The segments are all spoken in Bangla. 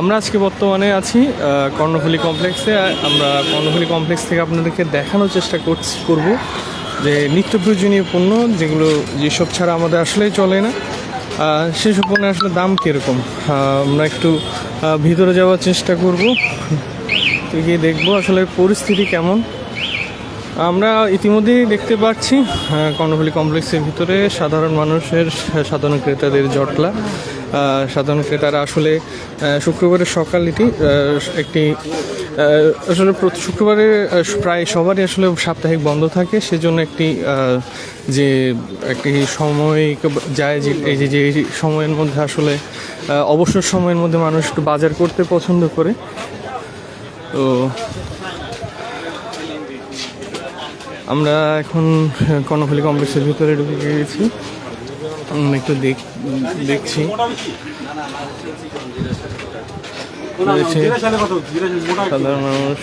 আমরা আজকে বর্তমানে আছি কর্ণফুলি কমপ্লেক্সে। আমরা কর্ণফুলি কমপ্লেক্স থেকে আপনাদেরকে দেখানোর চেষ্টা করছি, করব যে নিত্য প্রয়োজনীয় পণ্য, যেগুলো যেসব ছাড়া আমাদের আসলেই চলে না সেসব পণ্যের আসলে দাম কীরকম? আমরা একটু ভিতরে যাওয়ার চেষ্টা করব। গিয়ে দেখব আসলে পরিস্থিতি কেমন। আমরা ইতিমধ্যেই দেখতে পাচ্ছি কর্ণফুলী কমপ্লেক্সের ভিতরে সাধারণ মানুষের সাধারণ ক্রেতাদের জটলা। সাধারণ ক্রেতারা আসলে শুক্রবারের সকাল এটি একটি আসলে শুক্রবারে প্রায় সবারই আসলে সাপ্তাহিক বন্ধ থাকে। সেজন্য একটি যে, একটি সময় যায় যে, এই যে যে সময়ের মধ্যে আসলে অবসর সময়ের মধ্যে মানুষ একটু বাজার করতে পছন্দ করে। তো আমরা এখন কর্ণফুলী কমপ্লেক্সের ভিতরে ঢুকে গিয়েছি। একটু দেখ দেখছি। সাধারণ মানুষ।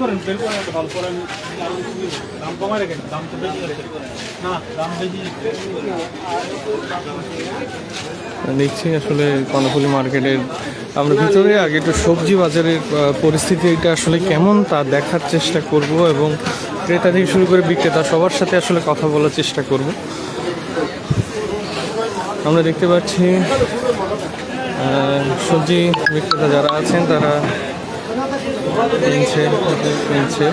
করেন বের করেন একটা ভালো দাম রেখেন দাম তো বেশি না, দাম বেশি দেখছি আসলে কর্ণফুলী মার্কেটের, আমরা ভিতরে আগে একটু সবজি বাজারের পরিস্থিতি এটা আসলে কেমন তা দেখার চেষ্টা করব এবং ক্রেতা থেকে শুরু করে বিক্রেতা সবার সাথে আসলে কথা বলার চেষ্টা করব। আমরা দেখতে পাচ্ছি সবজি বিক্রেতা যারা আছেন তারা কিনছে কিনছে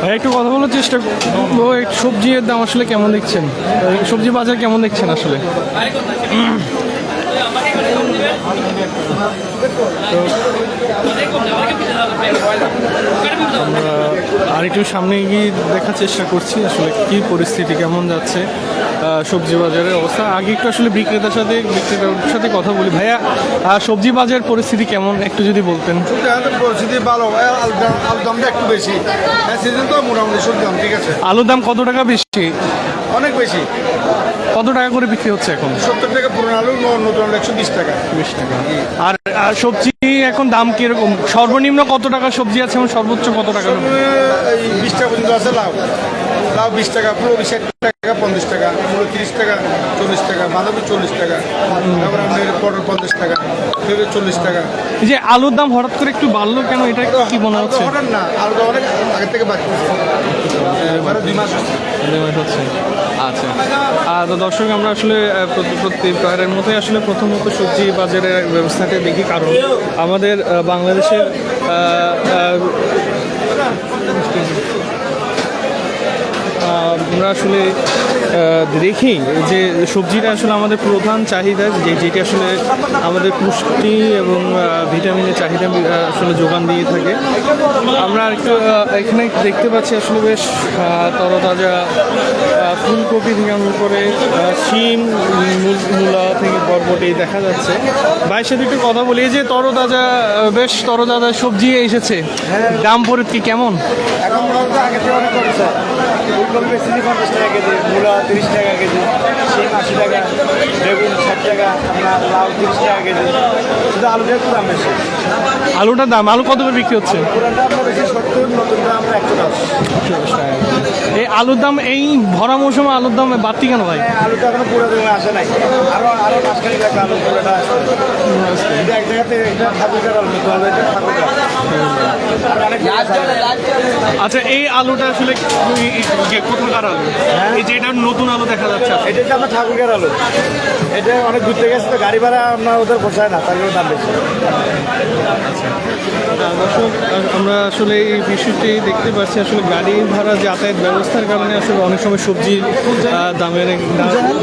ভাই, একটু কথা বলার চেষ্টা করব সবজির দাম আসলে কেমন দেখছেন? সবজি বাজার কেমন দেখছেন আসলে? আর একটু সামনে গিয়ে দেখার চেষ্টা করছি আসলে কি পরিস্থিতি, কেমন যাচ্ছে। সবজি বাজারের অবস্থা। আগে একটু আসলে বিক্রেতার সাথে বিক্রেতার সাথে কথা বলি। ভাইয়া সবজি বাজার পরিস্থিতি কেমন? একটু যদি বলতেন। পরিস্থিতি ভালো। আলু দাম আলুর দামটা একটু বেশি। হ্যাঁ সিজন তো মোটামুটি সবজি দাম ঠিক আছে। আলুর দাম কত টাকা বেশি? অনেক বেশি। কত টাকা করে বিক্রি হচ্ছে এখন? সত্তর টাকা পুরনো আলু নতুন আলু একশো বিশ টাকা। বিশ টাকা। আর আর সবজি এখন দাম কীরকম? সর্বনিম্ন কত টাকা সবজি আছে এবং সর্বোচ্চ কত টাকা? এই বিশ টাকা পর্যন্ত আছে লাউ। লাউ বিশ টাকা পুরো ষাট টাকা পঞ্চাশ টাকা পুরো তিরিশ টাকা চল্লিশ টাকা বাঁধাকপি চল্লিশ টাকা তারপরে আমাদের পটল পঞ্চাশ টাকা পেঁপে চল্লিশ টাকা। এই যে আলুর দাম হঠাৎ করে একটু বাড়লো কেন? এটা কি মনে হচ্ছে? হঠাৎ না আলুটা অনেক আগে থেকে বাড়ছে। এবারে দুই মাস হচ্ছে। আচ্ছা। আর তো দর্শক আমরা আসলে প্রতিবারের মতোই আসলে প্রথমত সবজি বাজারের ব্যবস্থাটা দেখি কারণ আমাদের বাংলাদেশের আমরা আসলে আহ, দেখি যে সবজিটা আসলে আমাদের প্রধান চাহিদা, যে যেটি আসলে আমাদের পুষ্টি এবং ভিটামিনের চাহিদা আসলে যোগান দিয়ে থাকে। আমরা একটু এখানে দেখতে পাচ্ছি আসলে বেশ তরতাজা ফুলকপি থেকে আরম্ভ করে শিম, মূলা থেকে বরবটি দেখা যাচ্ছে। ভাইয়ের সাথে একটু কথা বলি যে তরতাজা বেশ তরতাজা সবজি এসেছে। দাম পরে কি কেমন? এখন আগে মূলা তিরিশ টাকা কেজি শিম আশি টাকা বেগুন ষাট টাকা আপনার লাউ তিরিশ টাকা কেজি। শুধু আলুটা একটু দাম বেশি। আলুটার দাম আলু কত করে বিক্রি হচ্ছে? পুরানটা আপনার বেশি সত্তর নতুনটা আমরা একশো দশ। এই আলুর দাম এই ভরা মৌসুমে আলুর দাম বাড়তি কেন ভাই? আলুটা এখনও পুরো দিনে আসে নাই। আরও আরও মাসখানি লাগবে আলু পুরোটা এক জায়গাতে এটা আলু আচ্ছা এই আলুটা আসলে কোথাকার আলু? এই যে এটা নতুন আলু দেখা যাচ্ছে এটা হচ্ছে আপনার ঠাকুরগার আলো এটা অনেক ঘুরতে গেছে তো গাড়ি ভাড়া আপনার ওদের পোষায় না তার জন্য দাম বেশি। দর্শক আমরা আসলে এই বিষয়টি দেখতে পাচ্ছি আসলে গাড়ি ভাড়া যাতায়াত ব্যবস্থার কারণে আসলে অনেক সময় সবজির দামের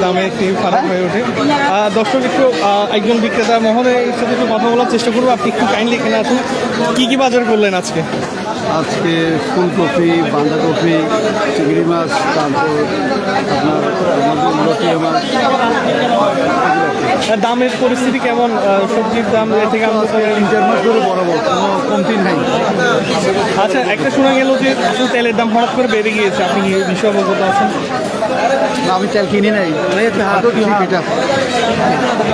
দাম- একটি ফারাক হয়ে ওঠে। দর্শক একটু একজন বিক্রেতা মহোদয়ের সাথে একটু কথা বলার চেষ্টা করব। আপনি একটু কাইন্ডলি এখানে আসুন। কী কী বাজার করলেন আজকে? আজকে ফুলকপি বাঁধাকপি চিংড়ি মাছ তারপর আপনার লটিয়া মাছ। দামের পরিস্থিতি কেমন? সবজির দাম থেকে তিন চার মাস ধরে বরাবর কোনো কমতি নাই। আচ্ছা একটা শোনা গেল যে তেলের দাম হঠাৎ করে বেড়ে গিয়েছে। আপনি বিষয় অবগত আছেন? আমি তেল কিনি নাই।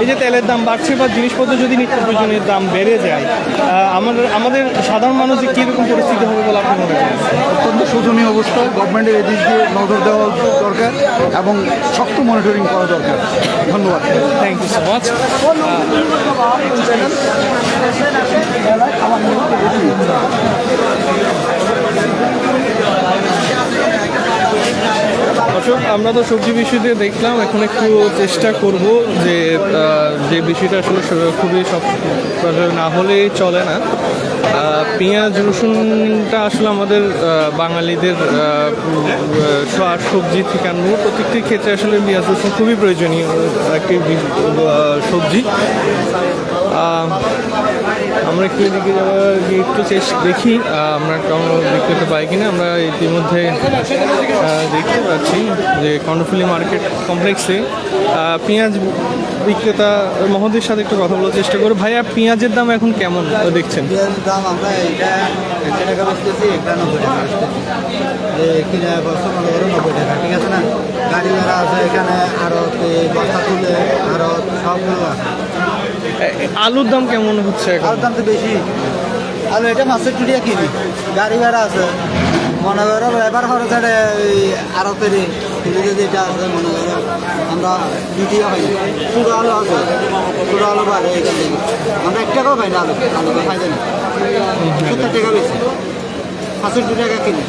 এই যে তেলের দাম বাড়ছে বা জিনিসপত্র যদি নিত্য প্রয়োজনীয় দাম বেড়ে যায় আমাদের আমাদের সাধারণ মানুষ যে কীরকম পরিস্থিতি হবে বলে আপনি মনে করেন? অত্যন্ত শোচনীয় অবস্থা। গভর্নমেন্টের এদিক দিয়ে নজর দেওয়া দরকার এবং শক্ত মনিটরিং করা দরকার। ধন্যবাদ। থ্যাংক ইউ সো মাচ দর্শক, আমরা তো সবজি বিষয়তে দেখলাম, এখন একটু চেষ্টা করব যে যে বিষয়টা আসলে খুবই সব না হলেই চলে না। পেঁয়াজ, রসুনটা আসলে আমাদের বাঙালিদের সবজি থেকে আনব। প্রত্যেকটি ক্ষেত্রে আসলে পেঁয়াজ, রসুন খুবই প্রয়োজনীয় একটি সবজি। আমরা একটু এদিকে গিয়ে একটু দেখি আমরা কোনো বিক্রেতা পাই কিনা। আমরা ইতিমধ্যে দেখতে পাচ্ছি যে কর্ণফুলি মার্কেট কমপ্লেক্সে পেঁয়াজ বিক্রেতা মহোদয়ের সাথে একটু কথা বলার চেষ্টা করব। ভাইয়া, পেঁয়াজের দাম এখন কেমন? দেখছেন। দাম আমরা এটা টাকা নব্বই টাকা, ঠিক আছে না? গাড়ি ভাড়া আছে এখানে আরও বস্তা তুলে সবগুলো আছে। আলুর দাম কেমন হচ্ছে আলুর দাম তো বেশি। আলু এটা মাছের টুটিয়া কিনি। গাড়ি ভাড়া আছে। মনে করো এবার খরচ আছে ওই আরও পেরে তুলিতে যেটা আছে, মনে করো আমরা দ্বিতীয় পাই পুরো আলু আছে। পুরো আলু বাড়ে এখান থেকে। আমরা এক টাকাও পাই না আলু। আলু খাই না সত্তর টাকা বেশি। পাঁচশো টাকা কিনি?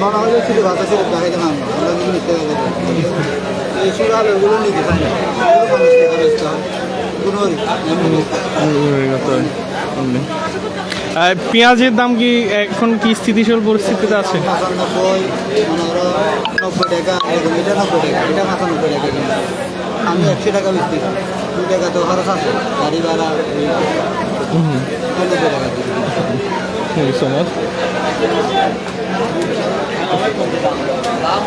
মনে হলে ছিল ভাতা ছিল দেখাইতে না আমরা? কিন্তু নিতে হবে এই শুরু আলু ওগুলো নিতে পাই কোনো আর পেঁয়াজের দাম কি এখন কি স্থিতিশীল পরিস্থিতিতে আছে? নব্বই টাকা এটা নব্বই টাকা এটা আমি একশো টাকা বেচছি দু টাকা তো খরচ আছে গাড়ি ভাড়া টাকা মাচ হ্যাঁ ভাইয়া আহ,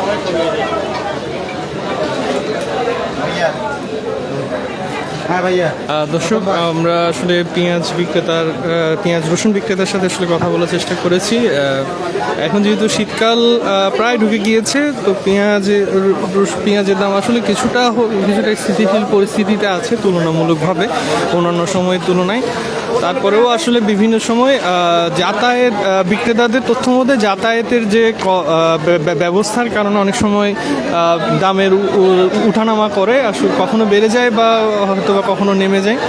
দর্শক, আমরা আসলে পেঁয়াজ বিক্রেতার পেঁয়াজ রসুন বিক্রেতার সাথে আসলে কথা বলার চেষ্টা করেছি। এখন যেহেতু শীতকাল প্রায় ঢুকে গিয়েছে, তো পেঁয়াজের পেঁয়াজের দাম আসলে কিছুটা কিছুটা স্থিতিশীল পরিস্থিতিতে আছে তুলনামূলকভাবে অন্যান্য সময়ের তুলনায়। তারপরেও আসলে বিভিন্ন সময় যাতায়াত বিক্রেতাদের তথ্য মধ্যে যাতায়াতের যে ব্যবস্থার কারণে অনেক সময় দামের উঠানামা করে, আসলে কখনো বেড়ে যায় বা হয়তো বা কখনো নেমে যায়।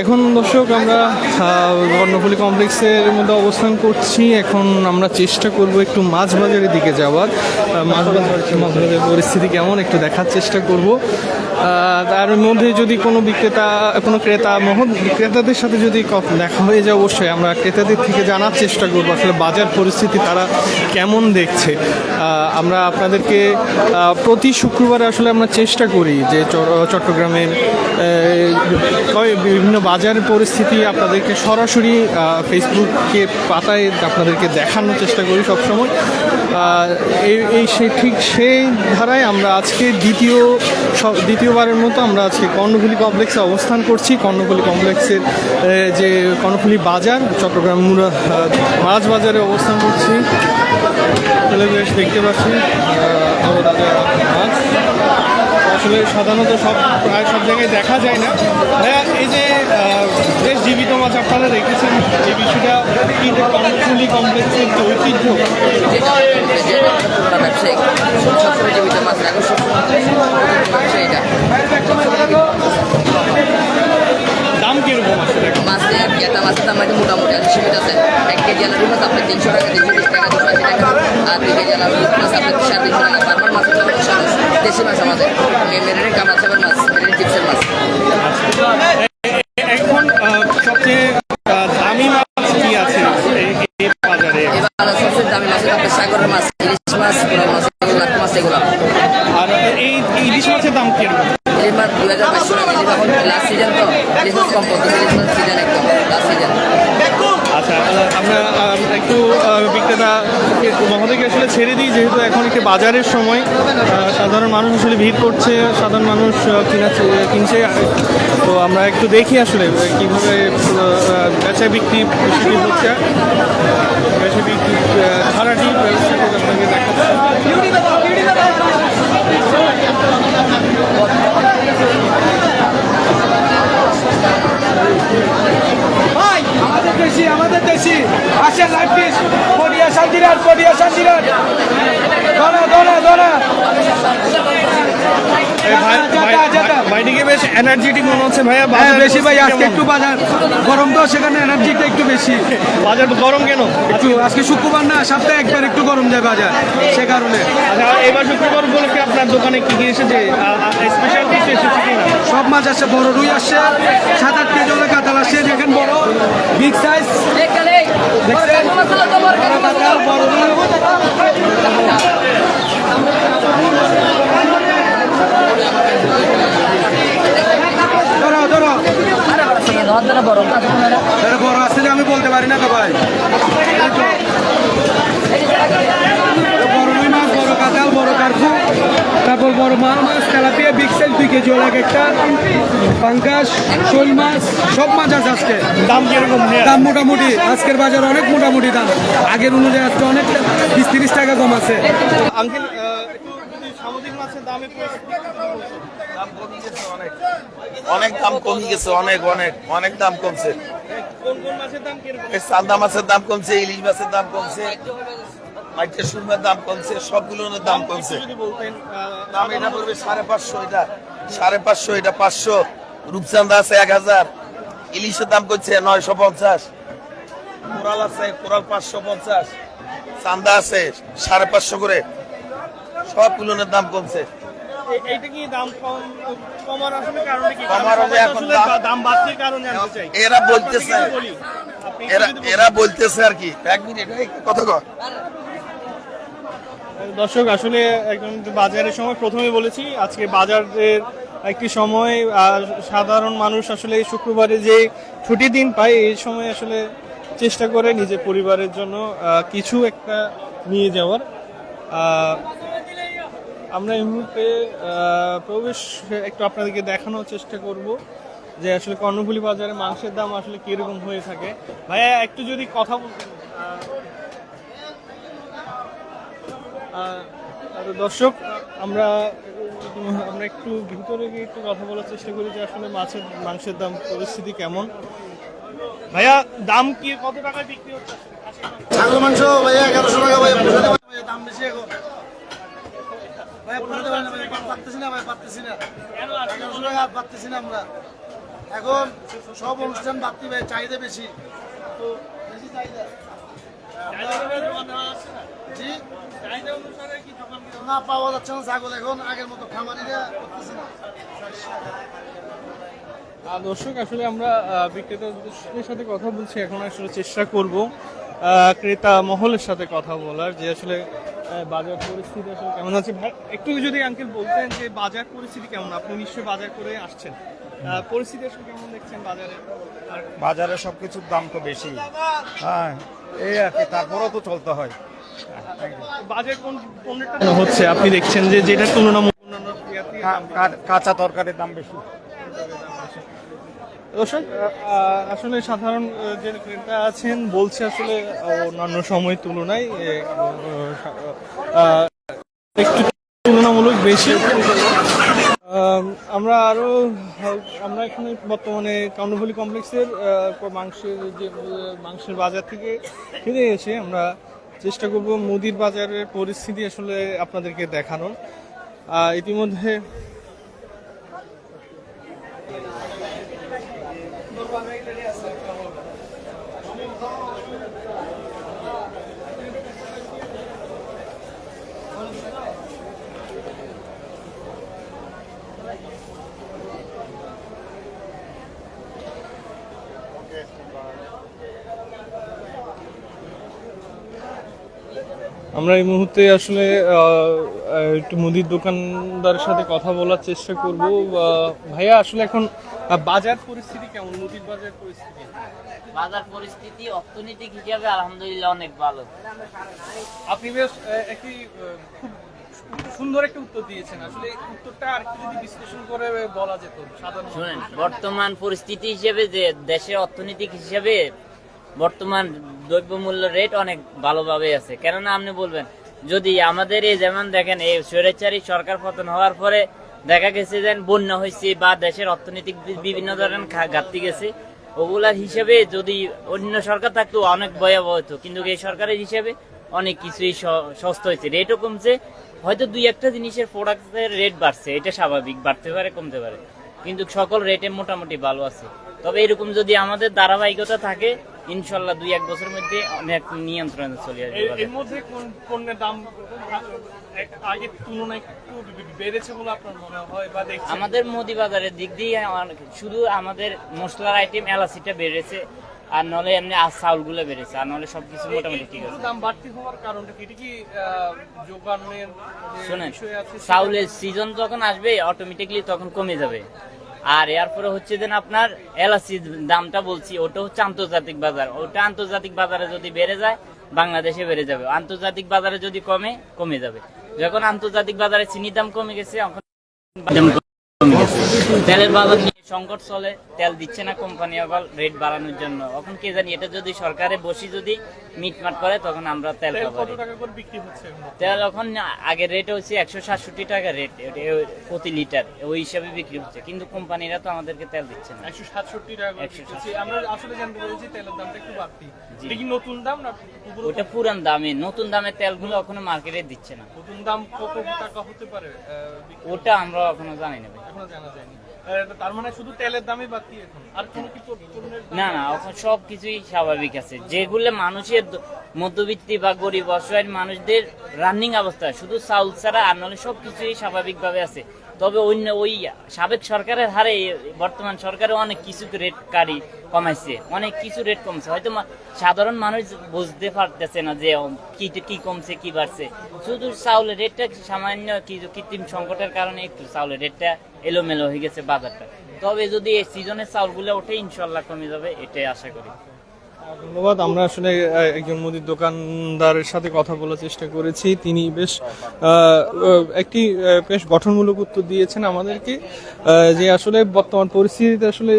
এখন দর্শক আমরা আহ, কর্ণফুলী কমপ্লেক্সের মধ্যে অবস্থান করছি। এখন আমরা চেষ্টা করব একটু মাছ বাজারের দিকে যাওয়ার। মাছ বাজার মাছ বাজারের পরিস্থিতি কেমন একটু দেখার চেষ্টা করব। তার মধ্যে যদি কোনো বিক্রেতা কোনো ক্রেতা মহৎ ক্রেতাদের সাথে যদি দেখা হয়ে যায় অবশ্যই আমরা ক্রেতাদের থেকে জানার চেষ্টা করব আসলে বাজার পরিস্থিতি তারা কেমন দেখছে। আমরা আপনাদেরকে প্রতি শুক্রবারে আসলে আমরা চেষ্টা করি যে চট্টগ্রামের বিভিন্ন বাজারের পরিস্থিতি আপনাদেরকে সরাসরি আহ, ফেসবুকে পাতায় আপনাদেরকে দেখানোর চেষ্টা করি সবসময়। এই এই সে ঠিক সেই ধারায় আমরা আজকে দ্বিতীয় দ্বিতীয়বারের মতো আমরা আজকে কর্ণফুলী কমপ্লেক্সে অবস্থান করছি। কর্ণফুলী কমপ্লেক্সের যে কর্ণফুলী বাজার চট্টগ্রাম মাছ বাজারে অবস্থান করছি। দেখতে পাচ্ছি মাছ। আসলে সাধারণত সব, প্রায় সব জায়গায় দেখা যায় না। হ্যাঁ এই যে বেশ জীবিত মাছ আপনারা রেখেছেন, এই বিষয়টা কিন্তু যে কমপ্লেক্সের যে ঐতিহ্য? জীবিত মাছ মাছে গেটা মাছের দাম একটু মোটামুটি আছে সীমিত আছে। এক কেজি আলু মাছ আপনার তিনশো টাকা তিনশো বিশ টাকা দুশো আশি টাকা। আর দুই কেজি আলু মাছ আপনার সাড়ে তিনশো টাকা। বারবার মাছের দাম একশো আশি দেশি মাছ আমাদের। মেরের কামড়া চাপের মাছ মেরের চিপসের মাছ। এখন সবচেয়ে দামি মাছ কি আছে এই বাজারে? এবার সবচেয়ে দামি মাছ আপনার সাগরের মাছ ইলিশ মাছ কোরাল মাছ লাখ মাছ এগুলো। আর এই ইলিশ মাছের দাম ইলিশ মাছ দুই হাজার বাইশশো টাকা ইলিশ এখন লাস্ট সিজন তো ইলিশ মাছ কম পড়তো ইলিশ মাছ সিজন আমরা একটু বিক্রেতা মহোদয়কে আসলে ছেড়ে দিই, যেহেতু এখন একটি বাজারের সময় সাধারণ মানুষ আসলে ভিড় করছে, সাধারণ মানুষ কিনা কিনছে। তো আমরা একটু দেখি আসলে কীভাবে বেচা বিক্রি বিক্রি হচ্ছে। বেচা বিক্রি ছাড়াটি আপনাকে দেশি আমাদের দেশি। আসেন লাইফ পিস। পডিয়া শান্তিরাজ পডিয়া শান্তিরাজ। ধরা ধরা ধরা। বেশ এনার্জেটিক মনে হচ্ছে ভাইয়া হ্যাঁ বাজার বেশি ভাই আজকে? একটু বাজার। গরম তো সেখানে এনার্জিটা একটু বেশি। বাজার গরম কেন? একটু আজকে শুক্রবার না সপ্তাহে একবার একটু গরম যায় বাজার সে কারণে। আচ্ছা এবার শুক্রবার উপলক্ষে আপনার দোকানে কি কি এসেছে? স্পেশাল কিছু এসেছে সব মাছ আসছে বড় রুই আসছে সাত আট কেজি ওদের কাতাল আসছে দেখেন বড় বিগ সাইজ? বড় রুই। বড় যে আমি বলতে পারি না তো ভাই। বড় রুই মাছ বড় কার্পু। তারপর বড় মাছ তেলাপিয়া সাইজ দুই কেজি ওলা একটা পাঙ্কাশ শোল মাছ সব মাছ আছে আজকে। দাম কীরকম দাম মোটামুটি আজকের বাজার অনেক মোটামুটি দাম। আগের অনুযায়ী আজকে অনেক বিশ তিরিশ টাকা কম আছে। আঙ্কেল একটু যদি সামুদ্রিক মাছের দামে দাম কমে গেছে অনেক দাম কমে গেছে অনেক অনেক অনেক দাম কমছে। চান্দা মাছের দাম কমছে ইলিশ মাছের দাম কমছে মাইটের সুরমার দাম কমছে সবগুলোর দাম কমছে। দাম এটা পড়বে সাড়ে পাঁচশো এটা সাড়ে পাঁচশো এটা পাঁচশো। রূপচান্দা আছে এক হাজার। ইলিশের দাম করছে নয়শো পঞ্চাশ। কোরাল আছে কোরাল পাঁচশো পঞ্চাশ। চান্দা আছে সাড়ে পাঁচশো করে। সবগুলোর দাম কমছে। এইটা কি দাম কম কমার আসলে কারণে কি? কমার কারণ হবে সবাই তো এখন দাম- বাড়তির কারণ জানতে চাই। এরা বলতেছে এরা এরা বলতেছে আর কি। এক মিনিট এই কথা কর। দর্শক আসলে একদম বাজারের সময় প্রথমে বলেছি আজকে বাজারের একটি সময় সাধারণ মানুষ আসলে শুক্রবারে যে ছুটি দিন পায় এই সময় আসলে চেষ্টা করে নিজের পরিবারের জন্য কিছু একটা নিয়ে যাওয়ার। আমরা এই মুহূর্তে প্রবেশ একটু আপনাদেরকে দেখানোর চেষ্টা করব যে আসলে কর্ণফুলি বাজারে মাংসের দাম আসলে কীরকম হয়ে থাকে। ভাইয়া একটু যদি কথা বলতেন দর্শক আমরা আমরা একটু ভিতরে গিয়ে একটু কথা বলার চেষ্টা করি যে আসলে মাছের মাংসের দাম পরিস্থিতি কেমন। ভাইয়া দাম কি কত টাকায় বিক্রি হচ্ছে? ছাগল মাংস ভাইয়া এগারোশো টাকা ভাইয়া, দাম বেশি এখন ভাইয়া পোষাতে পারি না ভাইয়া পারতেছি না পারতেছি না পারতেছি না আমরা এখন সব অনুষ্ঠান বাড়তি ভাই চাহিদা বেশি না পাওয়া যাচ্ছে না ছাগল এখন আগের মতো খামারিরা করতেছে না দর্শক, আসলে আমরা বিক্রেতাদের সাথে কথা বলছি, এখন আসলে চেষ্টা করব। ক্রেতা মহলের সাথে কথা বলার যে আসলে বাজার পরিস্থিতি আসলে কেমন আছে। ভাই একটু যদি আঙ্কেল বলতেন যে বাজার পরিস্থিতি কেমন? আপনি নিশ্চয়ই বাজার করে আসছেন। পরিস্থিতি আসলে কেমন দেখছেন বাজারে? আর বাজারে সবকিছুর দাম তো বেশি। হ্যাঁ এই আর কি তারপরেও তো চলতে হয়। বাজার কোন পণ্যটা হচ্ছে? আপনি দেখছেন যে যেটার তুলনামূলক অন্যান্য কা- কাঁচা তরকারির দাম বেশি। দর্শক আসলে সাধারণ যে ক্রেতা আছেন, বলছে আসলে অন্যান্য সময়ের তুলনায় একটু তুলনামূলক বেশি। আমরা আরও, আমরা এখানে বর্তমানে কর্ণফুলি কমপ্লেক্সের মাংসের যে, মাংসের বাজার থেকে ফিরে এসে আমরা চেষ্টা করব মুদির বাজারের পরিস্থিতি আসলে আপনাদেরকে দেখানোর। ইতিমধ্যে আমরা এই মুহূর্তে আসলে একটু মুদির দোকানদারের সাথে কথা বলার চেষ্টা করব। ভাইয়া, আসলে এখন বাজার পরিস্থিতি কেমন? মুদির বাজার পরিস্থিতি? বাজার পরিস্থিতি অর্থনৈতিক হিসাবে আলহামদুলিল্লাহ অনেক ভালো। আপনি বেশ একটি খুব সুন্দর একটা উত্তর দিয়েছেন। আসলে উত্তরটা আর যদি বিশ্লেষণ করে বলা যেত সাধারণ শুনেন বর্তমান পরিস্থিতি হিসেবে যে দেশের অর্থনৈতিক হিসেবে বর্তমান দ্রব্যমূল্য রেট অনেক ভালোভাবে আছে। কেননা আপনি বলবেন যদি আমাদের এই যেমন দেখেন এই স্বৈরাচারী সরকার পতন হওয়ার পরে দেখা গেছে যে বন্যা হয়েছে বা দেশের অর্থনৈতিক বিভিন্ন ধরনের ঘাটতি গেছে, ওগুলার হিসেবে যদি অন্য সরকার থাকতো অনেক ভয়াবহ হতো। কিন্তু এই সরকারের হিসেবে অনেক কিছুই সস্তা হয়েছে। রেটও কমছে। হয়তো দুই একটা জিনিসের প্রোডাক্টের রেট বাড়ছে। এটা স্বাভাবিক, বাড়তে পারে, কমতে পারে। কিন্তু সকল রেটে মোটামুটি ভালো আছে। তবে এরকম যদি আমাদের ধারাবাহিকতা থাকে ইনশাল্লাহ দুই এক বছরের মধ্যে অনেক নিয়ন্ত্রণে চলে আসবে এর- মধ্যে কোন পণ্যের দাম আগের তুলনায় একটু বেড়েছে বলে আপনার মনে হয় বা দেখছেন? আমাদের মোদি বাজারের দিক দিয়ে শুধু আমাদের মশলার আইটেম এলাচিটা বেড়েছে আর নলে এমনি আর চাউলগুলো বেড়েছে আর নলে সবকিছু মোটামুটি ঠিক আছে। দাম বাড়তি হওয়ার কারণটা কি? কি যোগানের শোনেন চাউলের সিজন যখন আসবে অটোমেটিকলি তখন কমে যাবে। আর এরপরে হচ্ছে যে আপনার এলাচির দামটা বলছি, ওটা হচ্ছে আন্তর্জাতিক বাজার। ওটা আন্তর্জাতিক বাজারে যদি বেড়ে যায়, বাংলাদেশে বেড়ে যাবে। আন্তর্জাতিক বাজারে যদি কমে কমে যাবে। যখন আন্তর্জাতিক বাজারে চিনির দাম কমে গেছে। তেলের বাজার সংকট চলে তেল দিচ্ছে না কোম্পানি আবার রেট বাড়ানোর জন্য। এখন কে জানি এটা যদি সরকারে বসি যদি মিটমাট করে তখন আমরা তেল তেল পাবো? তেল এখন আগের রেট হচ্ছে একশো সাতষট্টি টাকা রেট প্রতি লিটার ওই হিসাবে বিক্রি হচ্ছে। কিন্তু কোম্পানিরা তো আমাদেরকে তেল দিচ্ছে না। একশো সাতষট্টি টাকা করে 167 বিক্রি হচ্ছে। আমরা আসলে জানতে পেরেছি তেলের দামটা একটু বাড়তি। নতুন দাম না ওটা পুরান দামে। নতুন দামের তেলগুলো এখনও মার্কেটে দিচ্ছে না। নতুন দাম কত টাকা হতে পারে ওটা আমরা এখনও জানি না এখনও জানা যায়নি। তার মানে শুধু তেলের দামই আর না না, এখন সব কিছুই স্বাভাবিক আছে। যেগুলো মানুষের মধ্যবিত্তি বা গরিব অসহায় মানুষদের রানিং অবস্থা, শুধু চাউল ছাড়া আর নাহলে সব কিছুই স্বাভাবিকভাবে আছে। তবে অন্য ওই সাবেক সরকারের হারে বর্তমান সরকারে অনেক কিছু রেট কারি কমাইছে, অনেক কিছু রেট কমছে হয়তো সাধারণ মানুষ বুঝতে পারতেছে না যে কি কি কমছে, কি বাড়ছে। শুধু চাউলের রেটটা সামান্য কিছু কৃত্রিম সংকটের কারণে একটু চাউলের রেটটা এলোমেলো হয়ে গেছে বাজারটা। তবে যদি এই সিজনের চাউলগুলো ওঠে, ইনশাল্লাহ কমে যাবে, এটাই আশা করি। ধন্যবাদ। আমরা আসলে একজন মুদির দোকানদারের সাথে কথা বলার চেষ্টা করেছি। তিনি বেশ একটি বেশ গঠনমূলক উত্তর দিয়েছেন আমাদেরকে যে আসলে বর্তমান পরিস্থিতিতে আসলে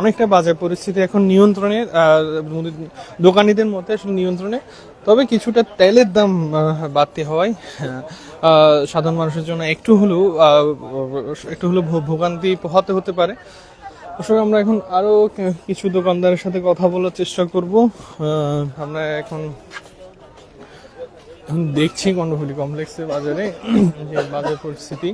অনেকটা বাজার পরিস্থিতি এখন নিয়ন্ত্রণে মুদির দোকানিদের মধ্যে আসলে নিয়ন্ত্রণে। তবে কিছুটা তেলের দাম বাড়তি আহ, সাধারণ মানুষের জন্য একটু হলেও একটু হলেও ভোগান্তি পোহাতে হতে পারে। আসলে আমরা এখন আরও কিছু দোকানদারের সাথে কথা বলার চেষ্টা করব। আমরা এখন দেখছি কর্ণফুলি কমপ্লেক্সের বাজারে, যে বাজার পরিস্থিতি।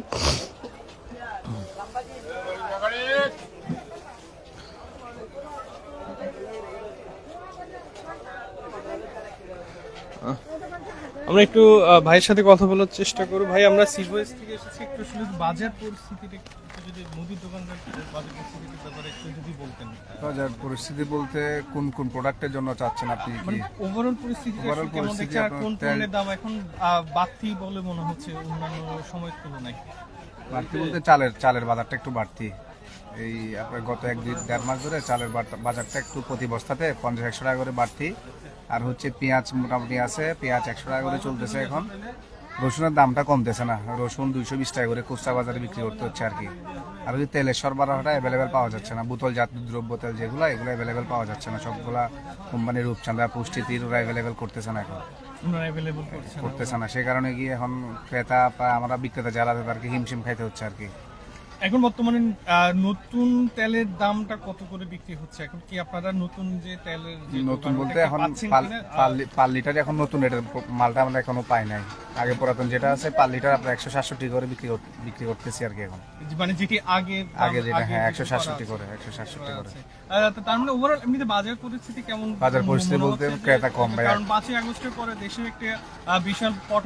আমরা একটু ভাইয়ের সাথে কথা বলার চেষ্টা করব। ভাই, আমরা সিভয়েস থেকে এসেছি, একটু আসলে বাজার পরিস্থিতিটা যদি মুদির দোকানদার বাজার পরিস্থিতির ব্যাপারে একটু যদি বলতেন। বাজার পরিস্থিতি বলতে কোন কোন প্রোডাক্টের জন্য চাচ্ছেন আপনি মানে কি ওভারঅল পরিস্থিতি কেমন পরিস্থিতি আর আপনার কোন পণ্যের দাম এখন বাড়তি বলে মনে হচ্ছে অন্যান্য সময়ের তুলনায়? বাড়তি বলতে চালের চালের বাজারটা একটু বাড়তি। এই আপনার গত এক দুই দেড় মাস ধরে চালের বাজারটা একটু প্রতি বস্তাতে পঞ্চাশ একশো টাকা করে বাড়তি। আর হচ্ছে পেঁয়াজ মোটামুটি আছে পেঁয়াজ একশো টাকা করে চলতেছে এখন। রসুনের দামটা কমতেছে না। রসুন দুইশো বিশ টাকা করে খুচরা বাজারে বিক্রি করতে হচ্ছে আর কি। আর ওই তেলের সরবরাহটা অ্যাভেলেবেল পাওয়া যাচ্ছে না। বোতল জাত দ্রব্য তেল যেগুলো এগুলো অ্যাভেলেবেল পাওয়া যাচ্ছে না। সবগুলা কোম্পানির রূপচাঁদা পুষ্টি তীর ওরা অ্যাভেলেবেল করতেছে না এখন। করতেছে না। সে কারণে গিয়ে এখন ক্রেতা বা আমরা বিক্রেতা যারা তাদেরকে হিমশিম খাইতে হচ্ছে আর কি। এখন বর্তমানে নতুন তেলের দামটা কত করে বিক্রি হচ্ছে? এখন কি আপনারা নতুন যে তেলের নতুন বলতে এখন? পার লিটার এখন নতুন এটা মালটা আমরা এখনও পাই নাই। আগে পুরাতন যেটা আছে পার লিটার আমরা একশো সাতষট্টি করে বিক্রি কর- বিক্রি করতেছি আর কি এখন। মানে যেটি আগে আগে যেটা হ্যাঁ একশো সাতষট্টি করে একশো সাতষট্টি করে তার মানে ওভারঅল এমনিতে বাজার পরিস্থিতি কেমন? বাজার পরিস্থিতি বলতে ক্রেতা কম ভাই। কারণ পাঁচই আগস্টের পরে দেশে একটা বিশাল পট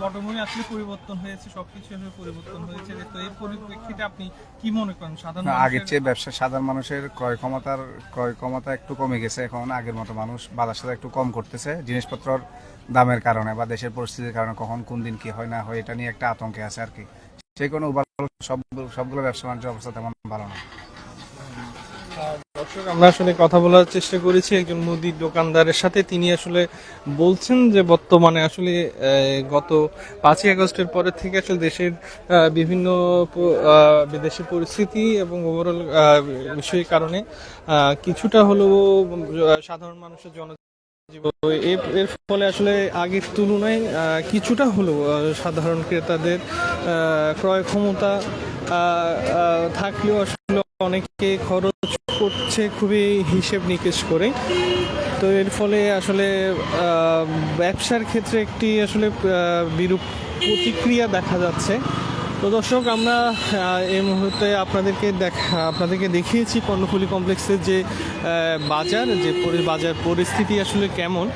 পটভূমি আসলে পরিবর্তন হয়েছে সবকিছু আসলে পরিবর্তন হয়েছে। তো এই পরিপ্রেক্ষিতে আপনি কি মনে করেন? সাধারণ আগের চেয়ে ব্যবসা সাধারণ মানুষের ক্রয় ক্ষমতার ক্রয় ক্ষমতা একটু কমে গেছে এখন আগের মতো মানুষ বাজার সাথে একটু কম করতেছে জিনিসপত্রর দামের কারণে বা দেশের পরিস্থিতির কারণে কখন কোন দিন কি হয় না হয় এটা নিয়ে একটা আতঙ্কে আছে আর কি। সেই কোনো সব সবগুলো ব্যবসা বাণিজ্য অবস্থা তেমন ভালো না। দর্শক, আমরা আসলে কথা বলার চেষ্টা করেছি একজন মুদির দোকানদারের সাথে। তিনি আসলে বলছেন যে বর্তমানে আসলে গত পাঁচই আগস্টের পরে থেকে আসলে দেশের বিভিন্ন বিদেশি পরিস্থিতি এবং ওভারঅল বিষয়ের কারণে কিছুটা হলেও সাধারণ মানুষের জন এর ফলে আসলে আগের তুলনায় কিছুটা হলেও সাধারণ ক্রেতাদের ক্রয় ক্ষমতা থাকলেও আসলে অনেকে খরচ করছে খুবই হিসেব নিকেশ করে। তো এর ফলে আসলে ব্যবসার ক্ষেত্রে একটি আসলে বিরূপ প্রতিক্রিয়া দেখা যাচ্ছে। তো দর্শক, আমরা এই মুহূর্তে আপনাদেরকে দেখা, আপনাদেরকে দেখিয়েছি কর্ণফুলী কমপ্লেক্সের যে বাজার যে বাজার পরিস্থিতি আসলে কেমন।